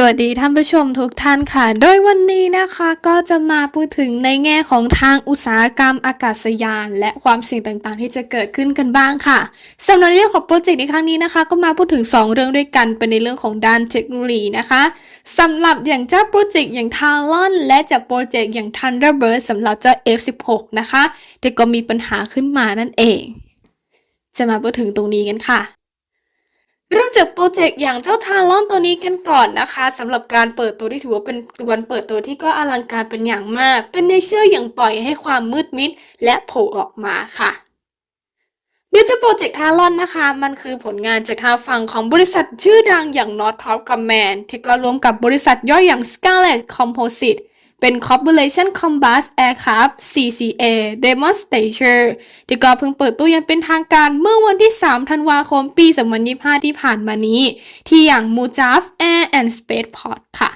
สวัสดีท่านผู้ชมทุกท่านค่ะ โดยวันนี้นะคะก็จะมาพูดถึงในแง่ของทางอุตสาหกรรมอากาศยาน และความเสี่ยงต่างๆ ที่จะเกิดขึ้นกันบ้างค่ะสำหรับเรื่องของโปรเจกต์ในครั้งนี้นะคะ ก็มาพูดถึง 2 เรื่องด้วยกันเป็นในเรื่องของด้านเทคโนโลยีนะคะสำหรับอย่างเจ้าโปรเจกต์อย่าง Talon และจากโปรเจกต์อย่าง Thunderbird สำหรับเจ้า F16 นะคะแต่ก็มีปัญหาขึ้นมานั่นเอง จะมาพูดถึงตรงนี้กันค่ะ เริ่มจากโปรเจกต์อย่างเจ้าทารอนตัวนี้กันก่อนนะคะสำหรับการเปิดตัวที่ถือว่าเป็นวันเปิดตัวที่ก็อลังการเป็นอย่างมาก เป็นเนเจอร์อย่างปล่อยให้ความมืดมิด และโผล่ออกมาค่ะโดยเจ้าโปรเจกต์ทารอนนะคะ มันคือผลงานจากทางฝั่งของบริษัทชื่อดังอย่าง Northrop Grumman ที่ก็รวมกับบริษัทย่อยอย่าง Scarlett Composite เป็น Corporation Combat Aircraft CCA Demonstrator ที่ก็เพิ่งเปิดตัวอยังเป็นทางการเมื่อวันที่ 3 ธันวาคมปี 2025 ที่ผ่านมานี้ ที่อย่าง Mujaf Air and Spaceport ค่ะ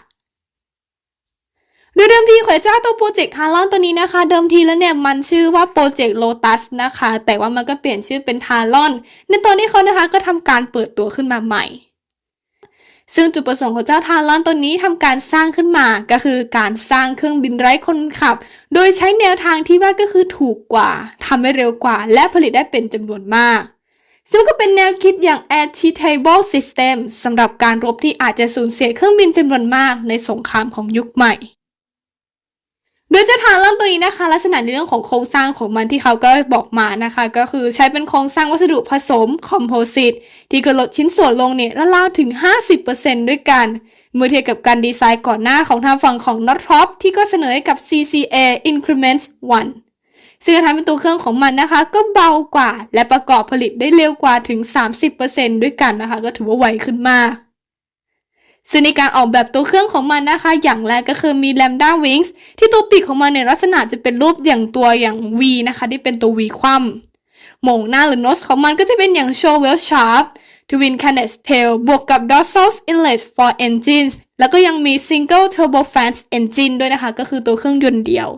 โดยเดิมทีขอยเจ้าตัวโปรเจกต์ฮาร์ลอนตัวนี้นะคะ เดิมทีแล้วเนี่ยมันชื่อว่าโปรเจกต์โลตัสนะคะ แต่ว่ามันก็เปลี่ยนชื่อเป็นทารอน ในตอนนี้เขานะคะก็ทำการเปิดตัวขึ้นมาใหม่ ซึ่งจุดประสงค์ของเจ้าทารอนตัวนี้ทำการสร้างขึ้นมา ก็คือการสร้างเครื่องบินไร้คนขับ โดยใช้แนวทางที่ว่าก็คือถูกกว่าทำให้เร็วกว่า และผลิตได้เป็นจำนวนมาก ซึ่งก็เป็นแนวคิดอย่าง Airtable System สำหรับการรบที่อาจจะสูญเสียเครื่องบินจำนวนมากในสงครามของยุคใหม่ โดยเจ้าทางเริ่มตัวนี้นะคะ ลักษณะในเรื่องของโครงสร้างของมันที่เขาก็บอกมานะคะ ก็คือใช้เป็นโครงสร้างวัสดุผสมคอมโพสิตที่กระลดชิ้นส่วนลงเนี่ยราวๆถึง 50%ด้วยกัน เมื่อเทียบกับการดีไซน์ก่อนหน้าของทางฝั่งของ Northrop ที่ก็เสนอให้กับ CCA Increment 1ซึ่งการทำเป็นตัวเครื่องของมันนะคะ ก็เบากว่า และประกอบผลิตได้เร็วกว่าถึง 30%ด้วยกันนะคะ ก็ถือว่าไวขึ้นมาก ซึ่งในการออกแบบตัวเครื่องของมันนะคะ อย่างแรกก็คือมี Lambda Wings ที่ตัวปีกของมันในลักษณะจะเป็นรูปอย่างตัวอย่าง V นะคะ ที่เป็นตัว V คว่ำโหมงหน้าหรือ nose ของมันก็จะเป็นอย่าง s h o w e l Sharp Twin Cannet Tail บวกกับ Dorsal Inlet for Engines แล้วก็ยังมี Single Turbofan Engine ด้วยนะคะ ก็คือตัวเครื่องยนต์เดียว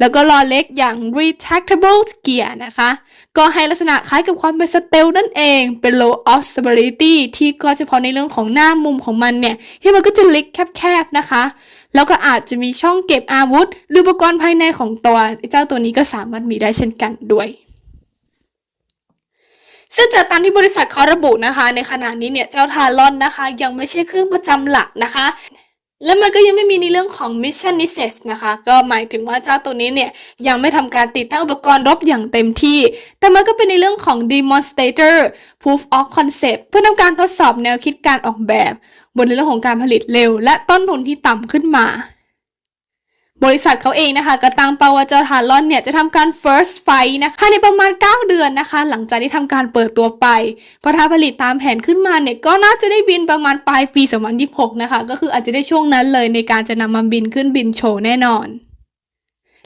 แล้วก็ล้อเล็กอย่าง Retractable Gear นะคะ ก็ให้ลักษณะคล้ายกับความเป็นสเตลนั่นเอง เป็น low of stability ที่ก็เฉพาะในเรื่องของหน้ามุมของมันเนี่ย ที่มันก็จะเล็กแคบๆนะคะ แล้วก็อาจจะมีช่องเก็บอาวุธ หรืออุปกรณ์ภายในของตัวเจ้าตัวนี้ก็สามารถมีได้เช่นกันด้วย ซึ่งจากตามที่บริษัทเขาระบุนะคะ ในขณะนี้เนี่ยเจ้าทารอนนะคะ ยังไม่ใช่เครื่องประจำหลักนะคะ และมันก็ยังไม่มีในเรื่องของ Mission Access นะคะ ก็หมายถึงว่าเจ้าตัวนี้เนี่ยยังไม่ทำการติดตั้งอุปกรณ์รบอย่างเต็มที่ แต่มันก็เป็นในเรื่องของ Demonstrator Proof of Concept เพื่อทำการทดสอบแนวคิดการออกแบบ บนเรื่องของการผลิตเร็ว และต้นทุนที่ต่ำขึ้นมา บริษัทเขาเองนะคะก็ตั้งเป้าว่าเจ้าทารอนเนี่ยจะทำการ first flight นะคะภายในประมาณ 9 เดือนนะคะ หลังจากที่ทำการเปิดตัวไปเพราะถ้าผลิตตามแผนขึ้นมาเนี่ยก็น่าจะได้บินประมาณปลายปี 2026 นะคะ ก็คืออาจจะได้ช่วงนั้นเลยในการจะนำมาบินขึ้นบินโชว์แน่นอน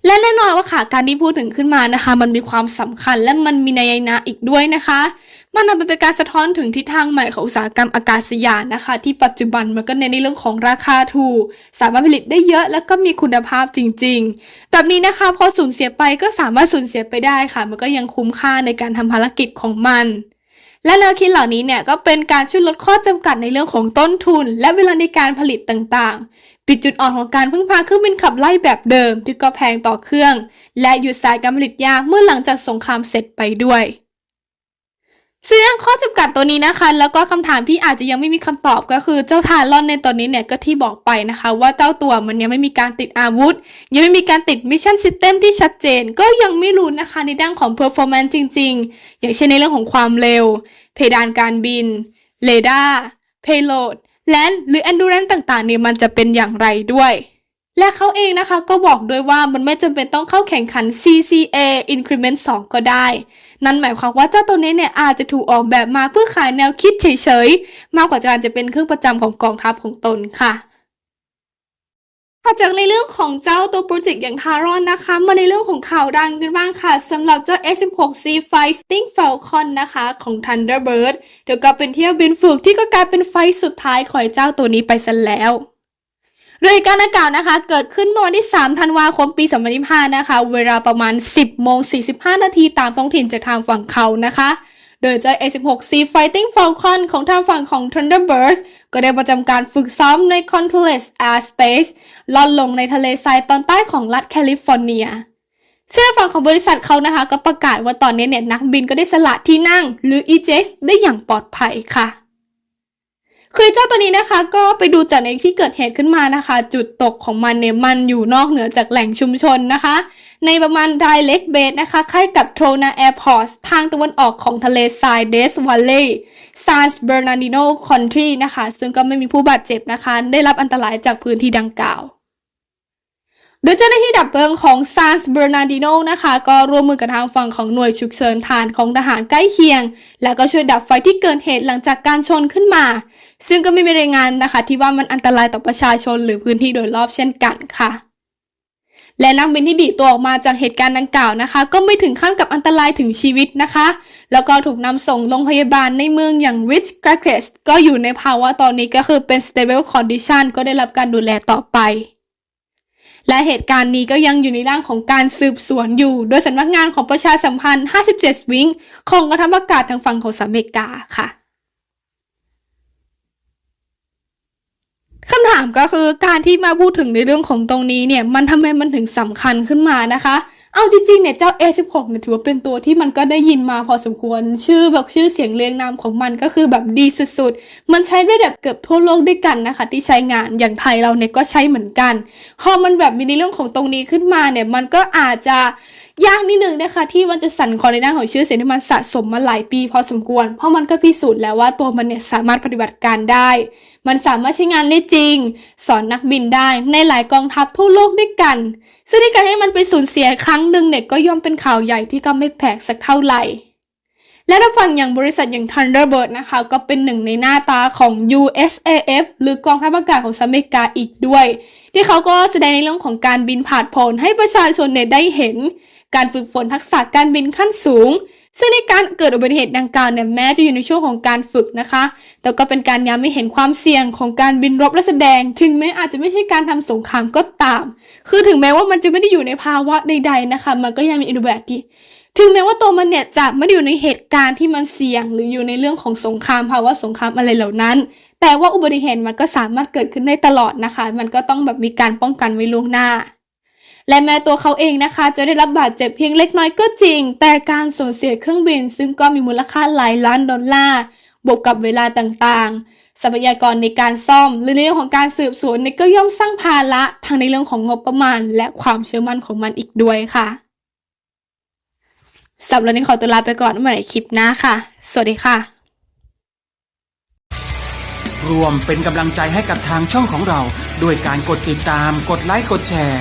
และแน่นอนว่าค่ะการที่พูดถึงขึ้นมานะคะ มันมีความสำคัญและมันมีนัยยะอีกด้วยนะคะ มันนำไปเป็นการสะท้อนถึงทิศทางใหม่ของอุตสาหกรรมอากาศยานนะคะ ที่ปัจจุบันมันก็เน้นในเรื่องของราคาถูก สามารถผลิตได้เยอะแล้วก็มีคุณภาพจริง ๆ แบบนี้นะคะพอสูญเสียไปก็สามารถสูญเสียไปได้ค่ะ มันก็ยังคุ้มค่าในการทำภารกิจของมัน และแนวคิดเหล่านี้เนี่ยก็เป็นการช่วยลดข้อจำกัดในเรื่องของต้นทุน และเวลาในการผลิตต่างๆ ปิดจุดอ่อนของการพึ่งพาเครื่องบินขับไล่แบบเดิมที่ก็แพงต่อเครื่อง และหยุดสายการผลิตยาเมื่อหลังจากสงครามเสร็จไปด้วย ซึ่งข้อจำกัดตัวนี้นะคะ แล้วก็คำถามที่อาจจะยังไม่มีคำตอบก็คือเจ้าทารอนในตอนนี้เนี่ยก็ที่บอกไปนะคะ ว่าเจ้าตัวมันยังไม่มีการติดอาวุธ ยังไม่มีการติดมิชชั่นซิสเต็มที่ชัดเจน ก็ยังไม่รู้นะคะในด้านของ performance จริง ๆ อย่างเช่นในเรื่องของความเร็ว เพดานการบินเรดาร์ payload และหรือ endurance ต่างๆเนี่ยมันจะเป็นอย่างไรด้วย และเขาเองนะคะก็บอกด้วยว่ามันไม่จำเป็นต้องเข้าแข่งขัน CCA Increment 2 ก็ได้ นั่นหมายความว่าเจ้าตัวนี้เนี่ยอาจจะถูกออกแบบมาเพื่อขายแนวคิดเฉยๆ มากกว่าการจะเป็นเครื่องประจำของกองทัพของตนค่ะถัดจากในเรื่องของเจ้าตัวโปรเจกต์อย่างทารอนนะคะ มาในเรื่องของข่าวดังกันบ้างค่ะสำหรับเจ้า F16C Fighting Falcon นะคะของ Thunderbird เดี๋ยวก็เป็นเที่ยวบินฝึกที่ก็กลายเป็นไฟล์สุดท้ายของเจ้าตัวนี้ไปซะแล้ว โดยการดังกล่าวนะคะ เกิดขึ้นเมื่อวันที่ 3 ธันวาคม ปี 2025 นะคะ เวลาประมาณ 10 โมง 45 นาทีตามท้องถิ่นจากทางฝั่งเขานะคะ โดยเจ้า A16C Fighting Falcon ของทางฝั่งของ Thunderbirds ก็ได้ประจำการฝึกซ้อมใน Conteless Airspace ล่อนลงในทะเลทรายตอนใต้ของรัฐแคลิฟอร์เนียซึ่งทางฝั่งของบริษัทเขานะคะ ก็ประกาศว่าตอนนี้เนี่ยนักบินก็ได้สละที่นั่ง หรือ EJX ได้อย่างปลอดภัยค่ะ คือเจ้าตัวนี้นะคะก็ไปดูจากในที่เกิดเหตุขึ้นมานะคะ จุดตกของมันเนี่ยมันอยู่นอกเหนือจากแหล่งชุมชนนะคะ ในประมาณไดเล็กเบสนะคะใกล้กับโทนาแอร์พอร์ตทางตะวันออกของทะเลทรายเดสวัลเลย์ซานส์เบอร์นาร์ดิโนคอนทรีนะคะ ซึ่งก็ไม่มีผู้บาดเจ็บนะคะ ได้รับอันตรายจากพื้นที่ดังกล่าว โดยเจ้าหน้าที่ดับเพลิงของซานส์เบอร์นาร์ดิโนนะคะ ก็ร่วมมือกับทางฝั่งของหน่วยฉุกเฉินฐานของทหารใกล้เคียง แล้วก็ช่วยดับไฟที่เกิดเหตุหลังจากการชนขึ้นมา ซึ่งก็ไม่มีรายงานนะคะ ที่ว่ามันอันตรายต่อประชาชนหรือพื้นที่โดยรอบเช่นกันค่ะ และนักบินที่ดีตัวออกมาจากเหตุการณ์ดังกล่าวนะคะ ก็ไม่ถึงขั้นกับอันตรายถึงชีวิตนะคะ แล้วก็ถูกนำส่งโรงพยาบาลในเมืองอย่าง Rich g r a c e s ก็อยู่ในภาวะตอนนี้ก็คือเป็น stable condition ก็ได้รับการดูแลต่อไป และเหตุการณ์นี้ก็ยังอยู่ในร่างของการสืบสวนอยู่ โดยสำนักงานของประชาสัมพันธ์ 57 วิงของกองทัพอากาศทางฝั่งของสหรัฐอเมริกาค่ะคำถามก็คือการที่มาพูดถึงในเรื่องของตรงนี้เนี่ย มันทำไมมันถึงสำคัญขึ้นมานะคะ เอาจริงๆเนี่ยเจ้า A16 เนี่ยถือว่าเป็นตัวที่มันก็ได้ยินมาพอสมควร ชื่อแบบชื่อเสียงเรียงนามของมันก็คือแบบดีสุดๆ มันใช้ได้แบบเกือบทั่วโลกด้วยกันนะคะ ที่ใช้งานอย่างไทยเราเนี่ยก็ใช้เหมือนกัน พอมันแบบมีในเรื่องของตรงนี้ขึ้นมาเนี่ยมันก็อาจจะ ยากนิดนึงนะคะที่มันจะสั่นคลอนในด้านของชื่อเสียงที่มันสะสมมาหลายปีพอสมควร เพราะมันก็พิสูจน์แล้วว่าตัวมันเนี่ยสามารถปฏิบัติการได้ มันสามารถใช้งานได้จริง สอนนักบินได้ในหลายกองทัพทั่วโลกด้วยกัน ซึ่งในการให้มันไปสูญเสียครั้งหนึ่งเนี่ยก็ย่อมเป็นข่าวใหญ่ที่ก็ไม่แปลกสักเท่าไหร่และถ้าฟังอย่างบริษัทอย่าง Thunderbird นะคะ ก็เป็นหนึ่งในหน้าตาของ USAF หรือกองทัพอากาศของสหรัฐอเมริกาอีกด้วย ที่เขาก็แสดงในเรื่องของการบินผ่านผลให้ประชาชนเนี่ยได้เห็น การฝึกฝนทักษะการบินขั้นสูง ซึ่งในการเกิดอุบัติเหตุดังกล่าวเนี่ยแม้จะอยู่ในช่วงของการฝึกนะคะ แต่ก็เป็นการย้ำให้เห็นความเสี่ยงของการบินรบและแสดง ถึงแม้อาจจะไม่ใช่การทำสงครามก็ตาม คือถึงแม้ว่ามันจะไม่ได้อยู่ในภาวะใด ๆนะคะ มันก็ยังมีอุบัติเหตุถึงแม้ว่าตัวมันเนี่ยจะไม่ได้อยู่ในเหตุการณ์ที่มันเสี่ยง หรืออยู่ในเรื่องของสงครามภาวะสงครามอะไรเหล่านั้น แต่ว่าอุบัติเหตุมันก็สามารถเกิดขึ้นได้ตลอดนะคะ มันก็ต้องแบบมีการป้องกันไว้ล่วงหน้า และแม้ตัวเขาเองนะคะ จะได้รับบาดเจ็บเพียงเล็กน้อยก็จริง แต่การสูญเสียเครื่องบิน ซึ่งก็มีมูลค่าหลายล้านดอลลาร์บวกกับเวลาต่างๆ ทรัพยากรในการซ่อม หรือในเรื่องของการสืบสวนเนี่ยก็ย่อมสร้างภาระทางในเรื่องของงบประมาณ และความเชื่อมั่นของมันอีกด้วยค่ะสำหรับวันนี้ขอตัวลาไปก่อนไว้ในคลิปหน้าค่ะ สวัสดีค่ะ รวมเป็นกำลังใจให้กับทางช่องของเรา ด้วยการกดติดตาม กดไลค์ กดแชร์